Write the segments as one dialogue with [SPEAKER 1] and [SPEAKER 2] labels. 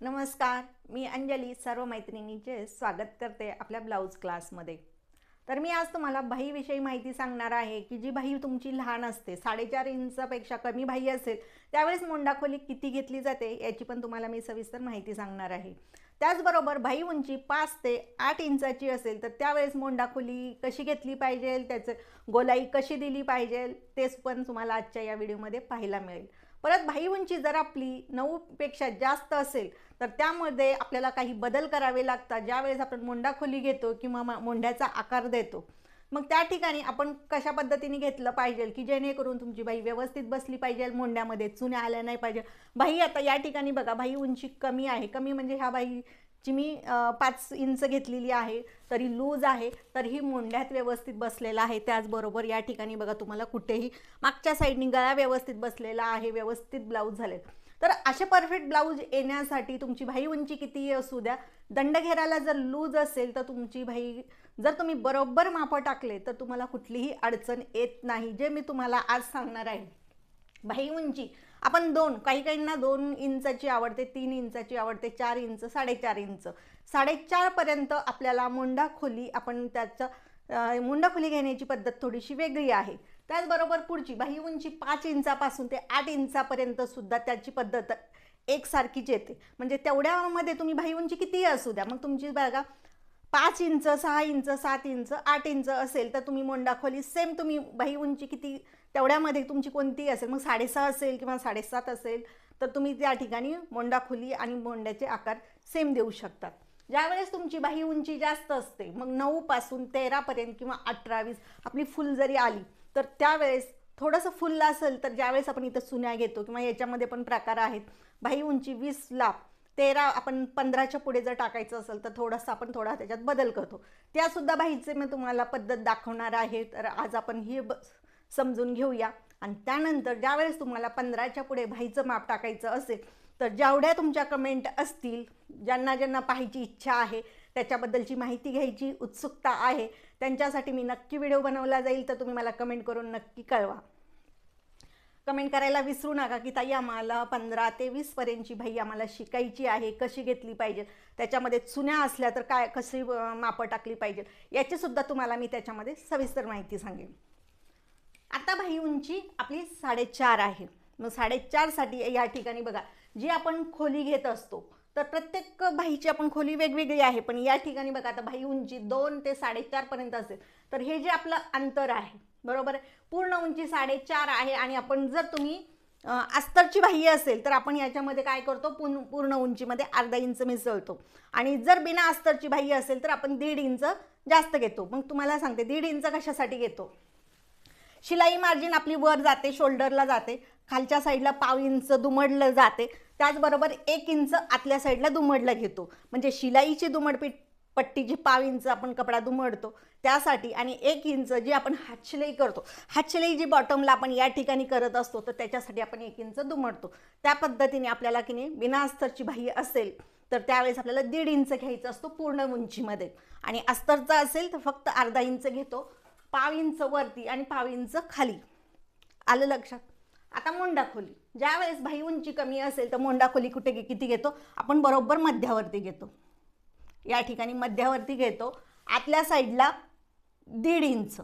[SPEAKER 1] नमस्कार मी अंजली सर्व मैत्रिणीचे स्वागत करते आपल्या ब्लाऊज क्लासमध्ये. तर मी आज तुम्हाला भाईविषयी माहिती सांगणार आहे की जी भाई तुमची लहान असते साडेचार इंचापेक्षा कमी भाई असेल त्यावेळेस मोंडाखोली किती घेतली जाते याची पण तुम्हाला मी सविस्तर माहिती सांगणार आहे. त्याचबरोबर भाई उंची पाच ते आठ इंचाची असेल तर त्यावेळेस मोंडाखोली कशी घेतली पाहिजे त्याचं गोलाई कशी दिली पाहिजे तेच पण तुम्हाला आजच्या या व्हिडिओमध्ये पाहायला मिळेल. परत भाई उंची जर आपली नऊपेक्षा जास्त असेल तर त्यामध्ये आपल्याला काही बदल करावे लागतात. ज्यावेळेस आपण मोंडा खोली घेतो किंवा मोंढ्याचा आकार देतो. मग त्या ठिकाणी आपण कशा पद्धतीने घेतलं पाहिजे की जेणेकरून तुमची बाई व्यवस्थित बसली पाहिजे मोंड्यामध्ये चुन्या आल्या नाही पाहिजे? बाई आता या ठिकाणी बघा बाई उंची कमी आहे. कमी म्हणजे ह्या बाईची मी पाच इंच घेतलेली आहे तरी लूज आहे. तर ही मोंढ्यात व्यवस्थित बसलेला आहे. त्याचबरोबर या ठिकाणी बघा तुम्हाला कुठेही मागच्या साईडनी गळा व्यवस्थित बसलेला आहे. व्यवस्थित ब्लाऊज झाले तर असे परफेक्ट ब्लाऊज येण्यासाठी तुमची भाई उंची किती असू द्या. दंडघेराला जर लूज असेल तर तुमची भाई जर तुम्ही बरोबर मापं टाकले तर तुम्हाला कुठलीही अडचण येत नाही. जे मी तुम्हाला आज सांगणार आहे. भाई उंची आपण दोन काही काहींना दोन इंचाची आवडते तीन इंचाची आवडते चार इंच साडेचार इंच. साडेचारपर्यंत आपल्याला मुंडा खोली आपण त्याचं मुंडा खोली घेण्याची पद्धत थोडीशी वेगळी आहे. त्याचबरोबर पुढची बाही उंची पाच इंचापासून ते आठ इंचापर्यंत सुद्धा त्याची पद्धत एकसारखीच येते. म्हणजे तेवढ्यामध्ये तुम्ही बाही उंची कितीही असू द्या मग तुमची बघा पाच इंच सहा इंच सात इंच आठ इंच असेल तर तुम्ही मोंडा खोली सेम तुम्ही बाही उंची किती तेवढ्यामध्ये तुमची कोणतीही असेल मग साडेसहा असेल किंवा साडेसात असेल तर तुम्ही त्या ठिकाणी मोंडा खोली आणि मोंड्याचे आकार सेम देऊ शकतात. ज्यावेळेस तुमची बाही उंची जास्त असते मग नऊपासून तेरापर्यंत किंवा अठरा वीस आपली फुल जरी आली तर त्यावेळेस थोडंसं फुललं असेल तर ज्यावेळेस आपण इथं सुन्या घेतो किंवा याच्यामध्ये पण प्रकार आहेत बाही उंची वीसला तेरा आपण पंधराच्या पुढे जर टाकायचं असेल तर थोडंसं आपण थोडा त्याच्यात बदल करतो. त्यासुद्धा बाहीचे मी तुम्हाला पद्धत दाखवणार आहे तर आज आपण ही ब समजून घेऊया. आणि त्यानंतर ज्यावेळेस तुम्हाला पंधराच्या पुढे बाईचं माप टाकायचं असेल तर जेवढ्या तुमच्या कमेंट असतील ज्यांना ज्यांना पाहायची इच्छा आहे त्याच्याबद्दलची माहिती घ्यायची उत्सुकता आहे त्यांच्यासाठी मी नक्की व्हिडिओ बनवला जाईल तर तुम्ही मला कमेंट करून नक्की कळवा. कमेंट करायला विसरू नका की ताई आम्हाला पंधरा ते वीसपर्यंतची भाई आम्हाला शिकायची आहे कशी घेतली पाहिजे? त्याच्यामध्ये चुन्या असल्या तर काय कशी मापं टाकली पाहिजे? याचीसुद्धा तुम्हाला मी त्याच्यामध्ये सविस्तर माहिती सांगेन. आता भाई उंची आपली साडेचार आहे. मग साडेचारसाठी या ठिकाणी बघा जी आपण खोली घेत असतो तर प्रत्येक भाईची आपण खोली वेगवेगळी आहे पण या ठिकाणी बघा आता भाई उंची दोन ते साडेचारपर्यंत असेल. तर हे जे आपलं अंतर आहे बरोबर आहे? पूर्ण उंची साडेचार आहे आणि आपण जर तुम्ही अस्तरची बाह्य असेल तर आपण याच्यामध्ये काय करतो? पूर्ण पूर्ण उंचीमध्ये अर्धा इंच मिसळतो. आणि जर बिना अस्तरची बाह्य असेल तर आपण दीड इंच जास्त घेतो. मग तुम्हाला सांगते दीड इंच कशासाठी घेतो? शिलाई मार्जिन आपली वर जाते शोल्डरला जाते. खालच्या साईडला पाव इंच दुमडलं जाते. त्याचबरोबर एक इंच आतल्या साईडला दुमडला घेतो. म्हणजे शिलाईची दुमडपीठ पट्टी जी पाव इंच आपण कपडा दुमडतो. त्यासाठी आणि एक इंच जी आपण हातशिलाई करतो. हातशिलाई जी बॉटमला आपण या ठिकाणी करत असतो तर त्याच्यासाठी आपण एक इंच दुमडतो. त्या पद्धतीने आपल्याला की नाही बिना अस्तरची बाह्य असेल तर त्यावेळेस आपल्याला दीड इंच घ्यायचं असतो पूर्ण उंचीमध्ये. आणि अस्तरचा असेल तर फक्त अर्धा इंच घेतो. पाव इंच वरती आणि पाव इंच खाली. आलं लक्षात? आता मोंडाखोली ज्यावेळेस भाई उंची कमी असेल तर मोंडाखोली कुठे घे- किती घेतो? आपण बरोबर मध्यावरती घेतो. या ठिकाणी मध्यावरती घेतो. आतल्या साईडला दीड इंच.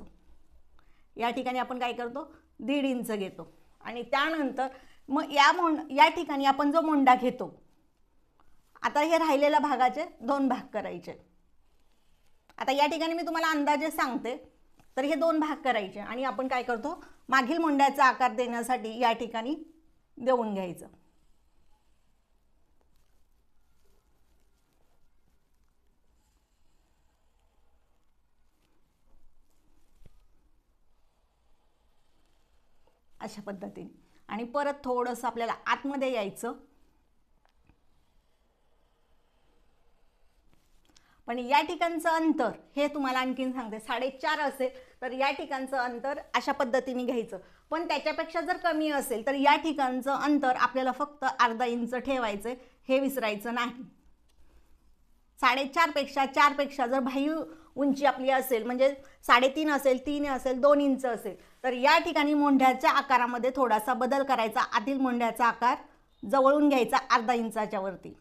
[SPEAKER 1] या ठिकाणी आपण काय करतो? दीड इंच घेतो. आणि त्यानंतर मग या मोंड या ठिकाणी आपण जो मोंडा घेतो आता हे राहिलेल्या भागाचे दोन भाग करायचे. आता या ठिकाणी मी तुम्हाला अंदाजे सांगते. तर हे दोन भाग करायचे आणि आपण काय करतो? मागील मुंड्याचा आकार देण्यासाठी या ठिकाणी देऊन घ्यायचं. अशा पद्धतीने. आणि परत थोडंसं आपल्याला आतमध्ये यायचं. पण या ठिकाणचं अंतर हे तुम्हाला आणखीन सांगते. साडेचार असेल तर या ठिकाणचं अंतर अशा पद्धतीने घ्यायचं. पण त्याच्यापेक्षा जर कमी असेल तर या ठिकाणचं अंतर आपल्याला फक्त अर्धा इंच ठेवायचं हे विसरायचं नाही. साडेचारपेक्षा चारपेक्षा जर बाह्य उंची आपली असेल म्हणजे साडेतीन असेल तीन असेल दोन इंच असेल तर या ठिकाणी मोंढ्याच्या आकारामध्ये थोडासा बदल करायचा. आतील मोंढ्याचा आकार जवळून घ्यायचा अर्धा इंचाच्या वरती.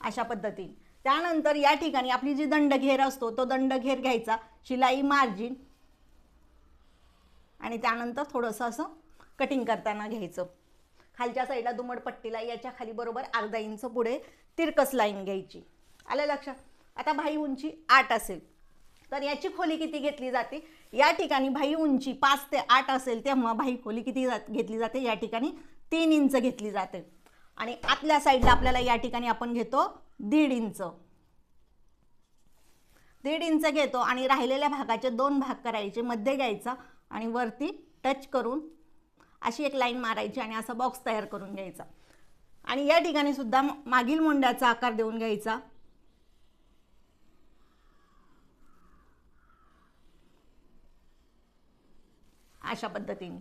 [SPEAKER 1] अशा पद्धतीने. त्यानंतर या ठिकाणी आपली जी दंडघेर असतो तो दंडघेर घ्यायचा. शिलाई मार्जिन आणि त्यानंतर थोडंसं असं कटिंग करताना घ्यायचं. खालच्या साईडला दुमड पट्टीला याच्या खाली बरोबर अर्धा इंच पुढे तिरकस लाईन घ्यायची. आलं लक्षात? आता भाई उंची आठ असेल. तर याची खोली किती घेतली जाते? या ठिकाणी भाई उंची पाच ते आठ असेल तेव्हा भाई खोली किती जात घेतली जाते? या ठिकाणी तीन इंच घेतली जाते. आणि आतल्या साईडला आपल्याला या ठिकाणी आपण घेतो दीड इंच. दीड इंच घेतो आणि राहिलेल्या भागाचे दोन भाग करायचे मध्ये घ्यायचा आणि वरती टच करून अशी एक लाईन मारायची आणि असा बॉक्स तयार करून घ्यायचा. आणि या ठिकाणी सुद्धा मागील मुंड्याचा आकार देऊन घ्यायचा. अशा पद्धतीने.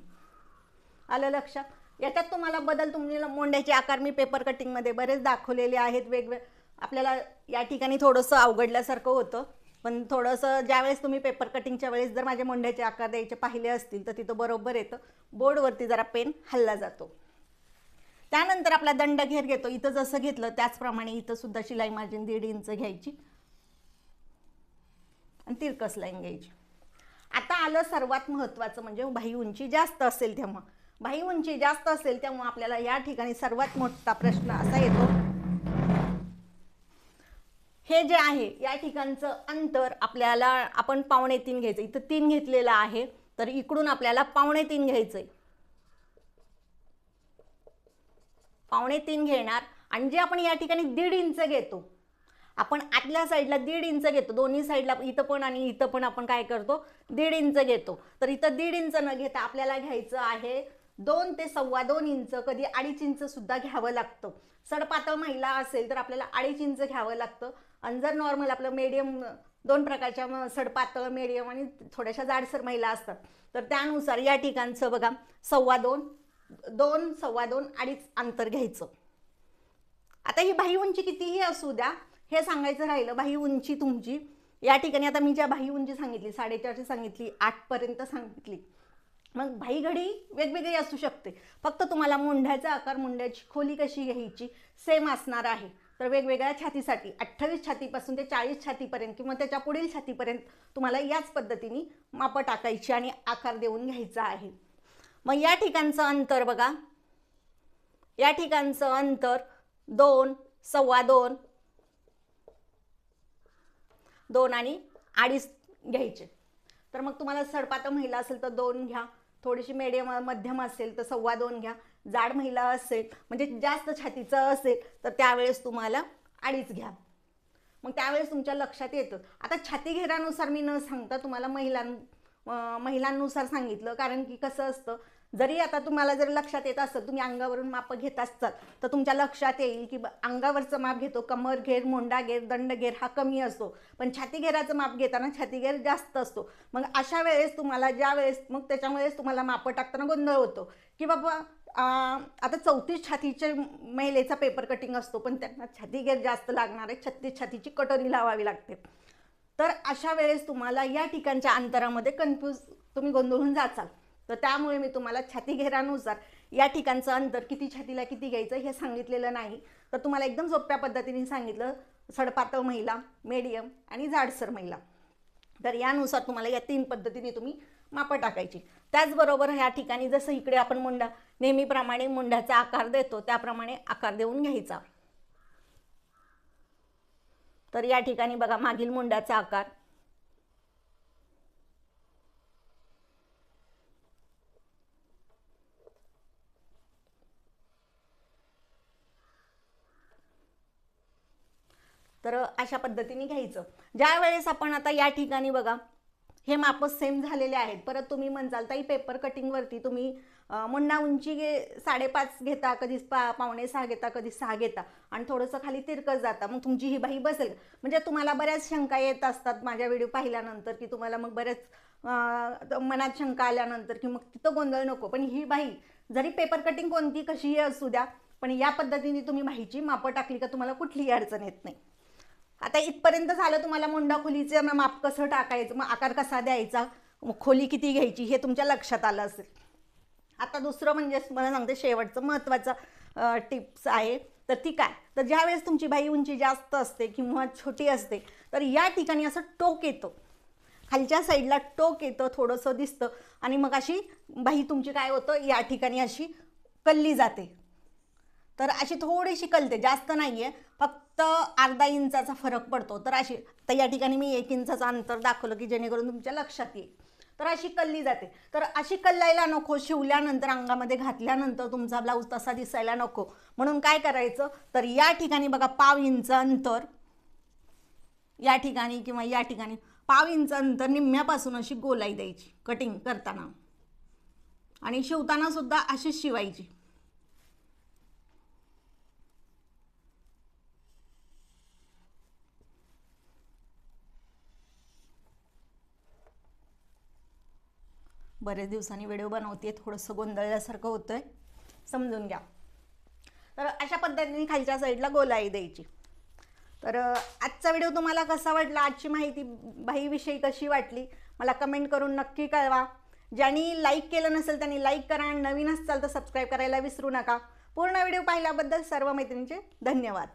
[SPEAKER 1] आलं लक्षात? याच्यात तुम्हाला बदल तुम्ही मोंड्याचे आकार मी पेपर कटिंगमध्ये बरेच दाखवलेले आहेत वेगवेग आपल्याला या ठिकाणी थोडंसं अवघडल्यासारखं होतं. पण थोडंसं ज्यावेळेस तुम्ही पेपर कटिंगच्या वेळेस जर माझ्या मोंड्याचे आकार द्यायचे पाहिले असतील तर तिथं बरोबर येतं. बोर्डवरती जरा पेन हल्ला जातो. त्यानंतर आपला दंड घेर घेतो. इथं जसं घेतलं त्याचप्रमाणे इथं सुद्धा शिलाई मार्जिन दीड इंच घ्यायची. आणि तिरकस लाईन घ्यायची. आता आलं सर्वात महत्त्वाचं म्हणजे भाई उंची जास्त असेल तेव्हा. भाई उंची जास्त असेल त्यामुळे आपल्याला या ठिकाणी सर्वात मोठा प्रश्न असा येतो. हे जे आहे या ठिकाणचं अंतर आपल्याला आपण पावणे तीन घ्यायचं. इथं तीन घेतलेलं आहे तर इकडून आपल्याला पावणे तीन घ्यायचंय. पावणे तीन घेणार आणि जे आपण या ठिकाणी दीड इंच घेतो आपण आतल्या साईडला दीड इंच घेतो. दोन्ही साईडला इथं पण आणि इथं पण आपण काय करतो दीड इंच घेतो. तर इथं दीड इंच न घेता आपल्याला घ्यायचं आहे दोन ते सव्वा दोन इंच कधी अडीच इंच सुद्धा घ्यावं लागतं. सडपातळ महिला असेल तर आपल्याला अडीच इंच घ्यावं लागतं. आणि जर नॉर्मल आपलं मीडियम दोन प्रकारच्या सडपातळ मीडियम आणि थोड्याशा जाडसर महिला असतात तर त्यानुसार या ठिकाणचं बघा सव्वा दोन दोन सव्वा दोन अडीच अंतर घ्यायचं. आता ही बाही उंची कितीही असू द्या हे सांगायचं राहिलं बाही उंची तुमची या ठिकाणी आता मी ज्या बाही उंची सांगितली साडेचारशे सांगितली आठपर्यंत सांगितली मग भाई घडी वेगवेगळी असू शकते. फक्त तुम्हाला मुंढ्याचा आकार मुंड्याची खोली कशी घ्यायची सेम असणार आहे. तर वेगवेगळ्या छातीसाठी अठ्ठावीस छातीपासून ते चाळीस छातीपर्यंत किंवा त्याच्या पुढील छातीपर्यंत तुम्हाला याच पद्धतीने मापं टाकायची आणि आकार देऊन घ्यायचा आहे. मग या ठिकाणचं अंतर बघा. या ठिकाणचं अंतर दोन सव्वा दोन दोन आणि अडीच घ्यायचे. तर मग तुम्हाला सडपातळ महिला असेल तर दोन घ्या. थोडीशी मीडियम मध्यम असेल तर सव्वा दोन घ्या. जाड महिला असेल म्हणजे जास्त छातीचं असेल तर त्यावेळेस तुम्हाला अडीच घ्या. मग त्यावेळेस तुमच्या लक्षात येतं. आता छाती घेरानुसार मी न सांगता तुम्हाला महिलां महिलांनुसार सांगितलं. कारण की कसं असतं जरी आता तुम्हाला जर लक्षात येत असेल तुम्ही अंगावरून माप घेत असतात तर तुमच्या लक्षात येईल की अंगावरचं माप घेतो कमर घेर मोंडा घेर दंड घेर हा कमी असतो. पण छाती घेराचं माप घेताना छाती घेर जास्त असतो. मग अशा वेळेस तुम्हाला ज्या वेळेस मग त्याच्यामुळेच तुम्हाला मापं टाकताना गोंधळ होतो. की बाबा आता चौतीस छातीचे महिलेचा पेपर कटिंग असतो पण त्यांना छाती घेर जास्त लागणार आहे छत्तीस छातीची कटोरी लावावी लागते. तर अशा वेळेस तुम्हाला या ठिकाणच्या अंतरामध्ये कन्फ्यूज तुम्ही गोंधळून जाचाल. तर त्यामुळे मी तुम्हाला छाती घेरानुसार या ठिकाणचं अंतर किती छातीला किती घ्यायचं हे सांगितलेलं नाही. तर तुम्हाला एकदम सोप्या पद्धतीने सांगितलं सडपातळ महिला मीडियम आणि जाडसर महिला. तर यानुसार तुम्हाला या तीन पद्धतीने तुम्ही मापं टाकायची. त्याचबरोबर ह्या ठिकाणी जसं इकडे आपण मुंडा नेहमीप्रमाणे मुंड्याचा आकार देतो त्याप्रमाणे आकार देऊन घ्यायचा. तर या ठिकाणी बघा मागील मुंड्याचा आकार. तर अशा पद्धतीने घ्यायचं. ज्या वेळेस आपण आता या ठिकाणी बघा हे मापच सेम झालेले आहेत. परत तुम्ही म्हणजाल ताई पेपर कटिंगवरती तुम्ही मुन्ना मुंडा उंची गे साडेपाच घेता कधी पा पावणे सहा घेता कधी सहा घेता. आणि थोडंसं खाली तिरकत जाता. मग तुमची ही बाई बसेल. म्हणजे तुम्हाला बऱ्याच शंका येत असतात माझ्या व्हिडिओ पाहिल्यानंतर की तुम्हाला मग बऱ्याच मनात शंका आल्यानंतर की मग तिथं गोंधळ नको. पण ही बाई जरी पेपर कटिंग कोणती कशीही असू द्या पण या पद्धतीने तुम्ही बाईची मापं टाकली का तुम्हाला कुठलीही अडचण येत नाही. आता इथपर्यंत झालं तुम्हाला मुंडा खोलीचं माप कसं टाकायचं मग आकार कसा द्यायचा खोली किती घ्यायची हे तुमच्या लक्षात आलं असेल. आता दुसरं म्हणजे मला सांगते शेवटचं महत्त्वाचं टिप्स आहे. तर ती काय? तर ज्यावेळेस तुमची बाई उंची जास्त असते किंवा छोटी असते तर या ठिकाणी असं टोक येतं. खालच्या साईडला टोक येतं थोडंसं दिसतं आणि मग अशी बाई तुमची काय होतं या ठिकाणी अशी कल्ली जाते. तर अशी थोडीशी कलते जास्त नाही आहे फक्त अर्धा इंचाचा फरक पडतो. तर अशी तर या ठिकाणी मी एक इंचाचं अंतर दाखवलं की जेणेकरून तुमच्या लक्षात येईल. तर अशी कल्ली जाते. तर अशी कल्लायला नको शिवल्यानंतर अंगामध्ये घातल्यानंतर तुमचा ब्लाऊज तसा दिसायला नको. म्हणून काय करायचं? तर या ठिकाणी बघा पाव इंच अंतर. या ठिकाणी किंवा या ठिकाणी पाव इंच अंतर निम्म्यापासून अशी गोलाई द्यायची कटिंग करताना. आणि शिवताना सुद्धा अशीच शिवायची. बरेच दिवसांनी व्हिडिओ बनवते थोडंसं गोंधळल्यासारखं होतं आहे समजून घ्या. तर अशा पद्धतीने खालच्या साईडला गोलाई द्यायची. तर आजचा व्हिडिओ तुम्हाला कसा वाटला? आजची माहिती बाईविषयी कशी वाटली? मला कमेंट करून नक्की कळवा. ज्यांनी लाईक केलं नसेल त्यांनी लाईक करा. आणि नवीन असाल तर सबस्क्राईब करायला विसरू नका. पूर्ण व्हिडिओ पाहिल्याबद्दल सर्व मैत्रिणींचे धन्यवाद.